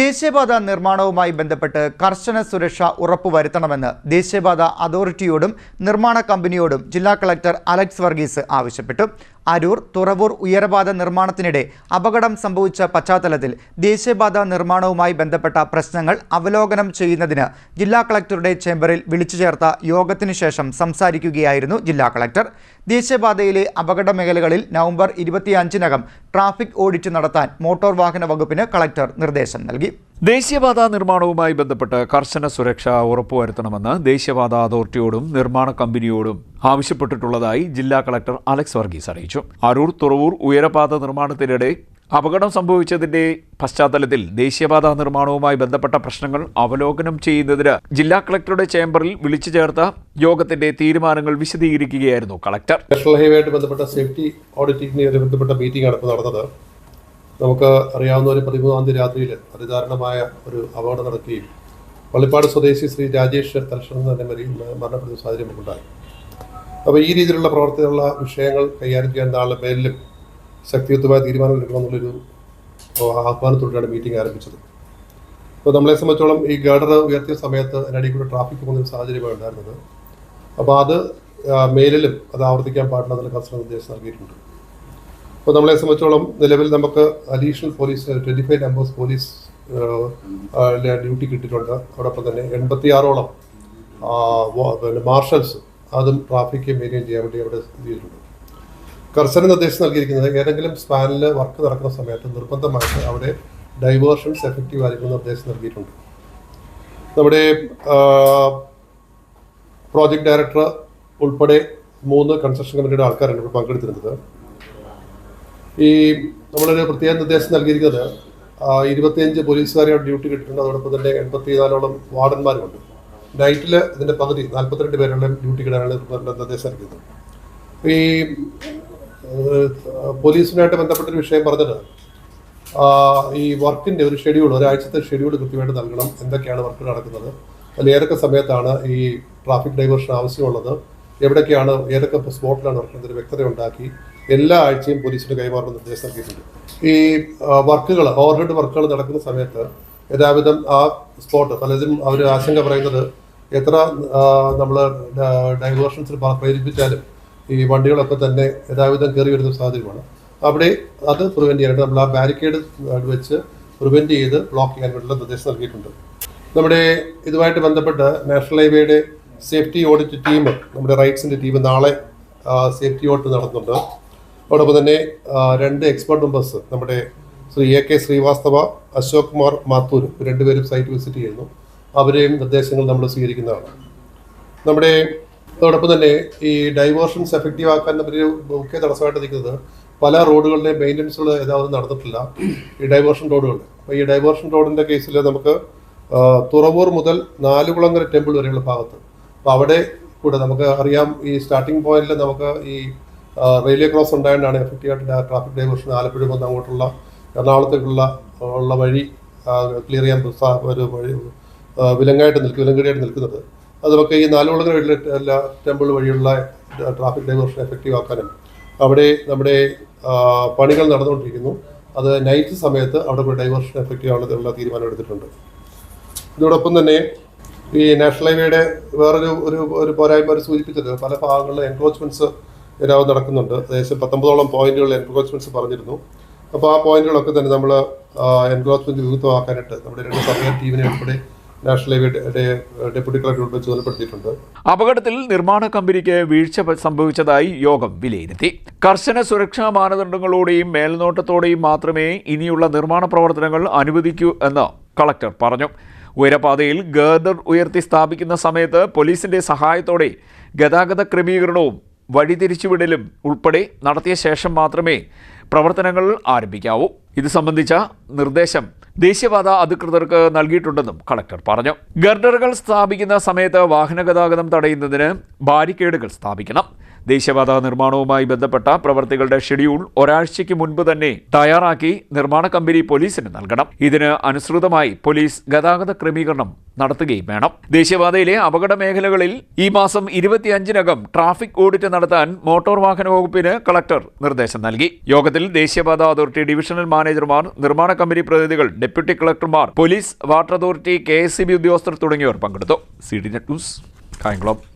ദേശീയപാത നിർമ്മാണവുമായി ബന്ധപ്പെട്ട് കർശന സുരക്ഷ ഉറപ്പുവരുത്തണമെന്ന് ദേശീയപാത അതോറിറ്റിയോടും നിർമ്മാണ കമ്പനിയോടും ജില്ലാ കളക്ടർ അലക്സ് വർഗീസ് ആവശ്യപ്പെട്ടു. അരൂർ തുറവൂർ ഉയരപാത നിർമ്മാണത്തിനിടെ അപകടം സംഭവിച്ച പശ്ചാത്തലത്തിൽ ദേശീയപാത നിർമ്മാണവുമായി ബന്ധപ്പെട്ട പ്രശ്നങ്ങൾ അവലോകനം ചെയ്യുന്നതിന് ജില്ലാ കളക്ടറുടെ ചേംബറിൽ വിളിച്ചു ചേർത്ത യോഗത്തിനു ശേഷം സംസാരിക്കുകയായിരുന്നു ജില്ലാ കളക്ടർ. ദേശീയപാതയിലെ അപകട മേഖലകളിൽ നവംബർ ഇരുപത്തിയഞ്ചിനകം ട്രാഫിക് ഓഡിറ്റ് നടത്താൻ മോട്ടോർ വാഹന വകുപ്പിന് കളക്ടർ നിർദ്ദേശം നൽകി. ദേശീയപാത നിർമ്മാണവുമായി ബന്ധപ്പെട്ട് കർശന സുരക്ഷ ഉറപ്പുവരുത്തണമെന്ന് ദേശീയപാത അതോറിറ്റിയോടും നിർമ്മാണ കമ്പനിയോടും ആവശ്യപ്പെട്ടിട്ടുള്ളതായി ജില്ലാ കളക്ടർ അലക്സ് വർഗീസ് അറിയിച്ചു. അരൂർ തുറവൂർ ഉയരപാത നിർമ്മാണത്തിനിടെ അപകടം സംഭവിച്ചതിന്റെ പശ്ചാത്തലത്തിൽ ദേശീയപാത നിർമ്മാണവുമായി ബന്ധപ്പെട്ട പ്രശ്നങ്ങൾ അവലോകനം ചെയ്യുന്നതിന് ജില്ലാ കളക്ടറുടെ ചേംബറിൽ വിളിച്ചു ചേർത്ത യോഗത്തിന്റെ തീരുമാനങ്ങൾ വിശദീകരിക്കുകയായിരുന്നു കളക്ടർ. നാഷണൽ ഹൈവേ ആയിട്ട് ബന്ധപ്പെട്ട സേഫ്റ്റി ഓഡിറ്റിംഗിന് ബന്ധപ്പെട്ട മീറ്റിംഗ് ആണ് ഇപ്പോൾ നടന്നത്. നമുക്ക് അറിയാവുന്ന ഒരു പതിമൂന്നാം തീയതി രാത്രിയിൽ അതിദാരുണമായ ഒരു അപകടം നടക്കുകയും പള്ളിപ്പാട് സ്വദേശി ശ്രീ രാജേഷ് തലശ്ശേരി തന്നെ മരി മരണപ്പെടുന്ന സാഹചര്യം ഉണ്ടായി അപ്പോൾ ഈ രീതിയിലുള്ള പ്രവർത്തനമുള്ള വിഷയങ്ങൾ കൈകാര്യം ചെയ്യാൻ നാളെ മേലിലും ശക്തിയുക്തമായ തീരുമാനം എടുക്കണമെന്നുള്ളൊരു ആഹ്വാനത്തോടെയാണ് മീറ്റിംഗ് ആരംഭിച്ചത്. അപ്പോൾ നമ്മളെ സംബന്ധിച്ചോളം ഈ ഗാർഡർ ഉയർത്തിയ സമയത്ത് അതിനിടയിൽ കൂടെ ട്രാഫിക് പോകുന്ന സാഹചര്യമാണ് ഉണ്ടായിരുന്നത്. അപ്പോൾ അത് മേലിലും അത് ആവർത്തിക്കാൻ പാടില്ല എന്നുള്ള കർശന നിർദ്ദേശം നൽകിയിട്ടുണ്ട്. അപ്പോൾ നമ്മളെ സംബന്ധിച്ചോളം നിലവിൽ നമുക്ക് additional police twenty five numbers police duty കിട്ടിയിട്ടുണ്ട്. അതോടൊപ്പം തന്നെ എൺപത്തിയാറോളം ആറോളം പിന്നെ മാർഷൽസ് അതും ട്രാഫിക് മെയിന്റെയിൻ ചെയ്യാൻ വേണ്ടി അവിടെ ചെയ്തിട്ടുണ്ട്. കർശന നിർദ്ദേശം നൽകിയിരിക്കുന്നത് ഏതെങ്കിലും സ്പാനിൽ വർക്ക് നടക്കുന്ന സമയത്ത് നിർബന്ധമായിട്ട് അവിടെ ഡൈവേർഷൻസ് എഫക്റ്റീവ് ആയിരിക്കുന്ന നിർദ്ദേശം നൽകിയിട്ടുണ്ട്. നമ്മുടെ പ്രോജക്റ്റ് ഡയറക്ടർ ഉൾപ്പെടെ മൂന്ന് കൺസ്ട്രക്ഷൻ കമ്പനിയുടെ ആൾക്കാരാണ് ഇവിടെ പങ്കെടുത്തിരുന്നത്. ഈ നമ്മളൊരു പ്രത്യേക നിർദ്ദേശം നൽകിയിരിക്കുന്നത് ഇരുപത്തിയഞ്ച് പോലീസുകാരെ ഡ്യൂട്ടി കിട്ടിയിട്ടുണ്ട്. അതോടൊപ്പം തന്നെ എൺപത്തിനാലോളം വാർഡന്മാരുമുണ്ട് നൈറ്റിൽ ഇതിന്റെ പകുതി നാൽപ്പത്തിരണ്ട് പേരുടെ ഡ്യൂട്ടി കിടാനാണ് നിർദ്ദേശം നൽകിയത്. ഈ പോലീസിനായിട്ട് ബന്ധപ്പെട്ടൊരു വിഷയം പറഞ്ഞത് ഈ വർക്കിന്റെ ഒരു ഷെഡ്യൂൾ ഒരാഴ്ചത്തെ ഷെഡ്യൂൾ കൃത്യമായിട്ട് നൽകണം. എന്തൊക്കെയാണ് വർക്ക് നടക്കുന്നത്? അതിൽ ഏതൊക്കെ സമയത്താണ് ഈ ട്രാഫിക് ഡൈവേർഷൻ ആവശ്യമുള്ളത്? എവിടെയൊക്കെയാണ് ഏതൊക്കെ സ്പോട്ടിലാണ് വർക്ക് ഒരു വ്യക്തത ഉണ്ടാക്കി എല്ലാ ആഴ്ചയും പോലീസിന് കൈമാറുന്ന നിർദ്ദേശം നൽകിയിട്ടുണ്ട്. ഈ വർക്കുകൾ ഓവർഹെഡ് വർക്കുകൾ നടക്കുന്ന സമയത്ത് യഥാവിധം ആ സ്പോട്ട് പലരും അവർ ആശങ്ക പറയുന്നത് എത്ര നമ്മൾ ഡൈവേർഷൻസിൽ പ്രേരിപ്പിച്ചാലും ഈ വണ്ടികളൊക്കെ തന്നെ യഥാവിധം കയറി വരുന്ന സാഹചര്യമാണ്. അവിടെ അത് പ്രിവെന്റ് ചെയ്യാനായിട്ട് നമ്മൾ ആ ബാരിക്കേഡ് വെച്ച് പ്രിവെന്റ് ചെയ്ത് ബ്ലോക്ക് ചെയ്യാൻ വേണ്ടിയുള്ള നിർദ്ദേശം നൽകിയിട്ടുണ്ട്. നമ്മുടെ ഇതുമായിട്ട് ബന്ധപ്പെട്ട് നാഷണൽ ഹൈവേയുടെ സേഫ്റ്റി ഓഡിറ്റ് ടീം നമ്മുടെ റൈറ്റ്സിന്റെ ടീം നാളെ സേഫ്റ്റി ഓഡിറ്റ് നടത്തുന്നുണ്ട്. അതോടൊപ്പം തന്നെ രണ്ട് എക്സ്പേർട്ട് മെമ്പേഴ്സ് നമ്മുടെ ശ്രീ എ കെ ശ്രീവാസ്തവ അശോക് കുമാർ മാത്തൂർ രണ്ടുപേരും സൈറ്റ് വിസിറ്റ് ചെയ്യുന്നു. അവരെയും നിർദ്ദേശങ്ങൾ നമ്മൾ സ്വീകരിക്കുന്നതാണ്. നമ്മുടെ അതോടൊപ്പം തന്നെ ഈ ഡൈവേർഷൻസ് എഫക്റ്റീവ് ആക്കാൻ ഒരു മുഖ്യ തടസ്സമായിട്ട് നിൽക്കുന്നത് പല റോഡുകളുടെയും മെയിന്റനൻസുകൾ യഥാവത് നടന്നിട്ടില്ല. ഈ ഡൈവേർഷൻ റോഡുകൾ അപ്പോൾ ഈ ഡൈവേർഷൻ റോഡിന്റെ കേസിൽ നമുക്ക് തുറവൂർ മുതൽ നാലുകുളങ്ങര ടെമ്പിൾ വരെയുള്ള ഭാഗത്ത്. അപ്പോൾ അവിടെ കൂടെ നമുക്ക് അറിയാം ഈ സ്റ്റാർട്ടിംഗ് പോയിന്റിൽ നമുക്ക് ഈ റെയിൽവേ ക്രോസ് ഉണ്ടായതുകൊണ്ടാണ് എഫക്റ്റീവ് ആയിട്ട് ട്രാഫിക് ഡൈവേർഷൻ ആലപ്പുഴ വന്ന് അങ്ങോട്ടുള്ള എറണാകുളത്തേക്കുള്ള ഉള്ള വഴി ക്ലിയർ ചെയ്യാൻ ഒരു വഴി വിലങ്ങായിട്ട് നിൽക്കും വിലങ്കടിയായിട്ട് നിൽക്കുന്നത്. അത് ഈ നാലുകുളങ്ങര എല്ലാ ടെമ്പിൾ വഴിയുള്ള ട്രാഫിക് ഡൈവേർഷൻ എഫക്റ്റീവ് ആക്കാനും അവിടെ നമ്മുടെ പണികൾ നടന്നുകൊണ്ടിരിക്കുന്നു. അത് നൈറ്റ് സമയത്ത് അവിടെ ഒരു ഡൈവേർഷൻ എഫക്റ്റീവ് ആണെന്നുള്ള തീരുമാനം എടുത്തിട്ടുണ്ട്. ഇതോടൊപ്പം തന്നെ ഈ നാഷണൽ ഹൈവേയുടെ വേറൊരു ഒരു ഒരു പോരായ്മ സൂചിപ്പിച്ചത് പല ഭാഗങ്ങളിലും എൻക്രോച്ച്മെന്റ്സ് ഇതിനകത്ത് നടക്കുന്നുണ്ട്. ഏകദേശം പത്തൊമ്പതോളം പോയിന്റുകൾ എൻക്രോച്ച്മെന്റ്സ് പറഞ്ഞിരുന്നു. അപ്പോൾ ആ പോയിന്റുകളൊക്കെ തന്നെ നമ്മൾ എൻക്രോച്ച്മെന്റ് വിമുക്തമാക്കാനായിട്ട് നമ്മുടെ രണ്ട് സർവേ ടീമിനെ ഉൾപ്പെടെ നാഷണൽ ഡെപ്യൂട്ടി അപകടത്തിൽ നിർമ്മാണ കമ്പനിക്ക് വീഴ്ച സംഭവിച്ചതായി യോഗം വിലയിരുത്തി. കർശന സുരക്ഷാ മാനദണ്ഡങ്ങളോടെയും മേൽനോട്ടത്തോടെയും മാത്രമേ ഇനിയുള്ള നിർമ്മാണ പ്രവർത്തനങ്ങൾ അനുവദിക്കൂ എന്ന് കളക്ടർ പറഞ്ഞു. ഉയരപാതയിൽ ഗർഡർ ഉയർത്തി സ്ഥാപിക്കുന്ന സമയത്ത് പോലീസിന്റെ സഹായത്തോടെ ഗതാഗത ക്രമീകരണവും വഴിതിരിച്ചുവിടലും ഉൾപ്പെടെ നടത്തിയ ശേഷം മാത്രമേ പ്രവർത്തനങ്ങൾ ആരംഭിക്കാവൂ. ഇത് സംബന്ധിച്ച നിർദ്ദേശം ദേശീയപാത അധികൃതർക്ക് നൽകിയിട്ടുണ്ടെന്നും കളക്ടർ പറഞ്ഞു. ഗർഡറുകൾ സ്ഥാപിക്കുന്ന സമയത്ത് വാഹന ഗതാഗതം തടയുന്നതിന് ബാരിക്കേഡുകൾ സ്ഥാപിക്കണം. ദേശീയപാത നിർമ്മാണവുമായി ബന്ധപ്പെട്ട പ്രവർത്തികളുടെ ഷെഡ്യൂൾ ഒരാഴ്ചയ്ക്ക് മുൻപ് തന്നെ തയ്യാറാക്കി നിർമ്മാണ കമ്പനി പോലീസിന് നൽകണം. ഇതിന് അനുസൃതമായി പോലീസ് ഗതാഗത ക്രമീകരണം നടത്തുകയും വേണം. ദേശീയപാതയിലെ അപകട മേഖലകളിൽ ഈ മാസം ഇരുപത്തിയഞ്ചിനകം ട്രാഫിക് ഓഡിറ്റ് നടത്താൻ മോട്ടോർ വാഹന വകുപ്പിന് കളക്ടർ നിർദ്ദേശം നൽകി. യോഗത്തിൽ ദേശീയപാത അതോറിറ്റി ഡിവിഷണൽ മാനേജർമാർ നിർമ്മാണ കമ്പനി പ്രതിനിധികൾ ഡെപ്യൂട്ടി കളക്ടർമാർ പോലീസ് വാട്ടർ അതോറിറ്റി കെ ഉദ്യോഗസ്ഥർ തുടങ്ങിയവർ പങ്കെടുത്തു. C D news Kayamkulam.